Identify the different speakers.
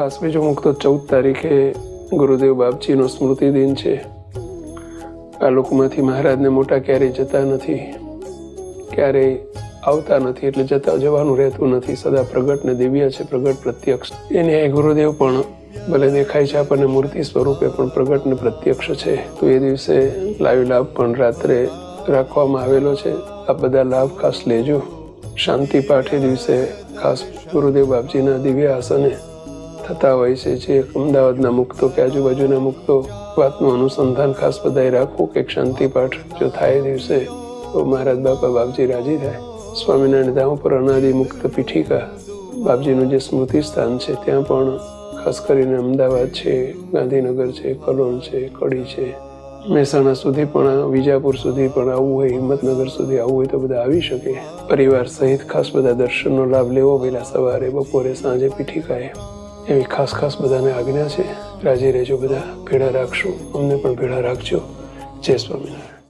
Speaker 1: ખાસ બીજો મુક્ત ચૌદ તારીખે ગુરુદેવ બાપજીનો સ્મૃતિ દિન છે. આ લોકમાંથી મહારાજને મોટા ક્યારેય જતા નથી, ક્યારેય આવતા નથી, એટલે જતા જવાનું રહેતું નથી. સદા પ્રગટ ને દિવ્ય છે, પ્રગટ પ્રત્યક્ષ. એ ન્યાય ગુરુદેવ પણ ભલે દેખાય છે આપણને, મૂર્તિ સ્વરૂપે પણ પ્રગટ ને પ્રત્યક્ષ છે. તો એ દિવસે લાઈવ લાભ પણ રાત્રે રાખવામાં આવેલો છે. આ બધા લાભ ખાસ લેજો. શાંતિ પાઠ એ દિવસે ખાસ ગુરુદેવ બાપજીના દિવ્ય આસને થતા હોય છે, જે અમદાવાદના મુક્તો કે આજુબાજુના મુક્તો વાતનું અનુસંધાન ખાસ બધાએ રાખવું કે શાંતિ પાઠ જો થાય દિવસે, તો મહારાજ બાપા બાપજી રાજી થાય. સ્વામિનારાયણ ધામ પર અનાદિ મુક્ત પીઠિકા બાપજીનું જે સ્મૃતિ સ્થાન છે, ત્યાં પણ ખાસ કરીને અમદાવાદ છે, ગાંધીનગર છે, કલોલ છે, કડી છે, મહેસાણા સુધી પણ, વિજાપુર સુધી પણ આવવું હોય, હિંમતનગર સુધી આવવું હોય તો બધા આવી શકે. પરિવાર સહિત ખાસ બધા દર્શનનો લાભ લેવો પહેલાં સવારે, બપોરે, સાંજે પીઠિકાએ એવી ખાસ ખાસ બધાને આજ્ઞા છે. રાજી રહેજો બધા. ભેળા રાખશું. અમને પણ ભેળા રાખજો. જય સ્વામિનારાયણ.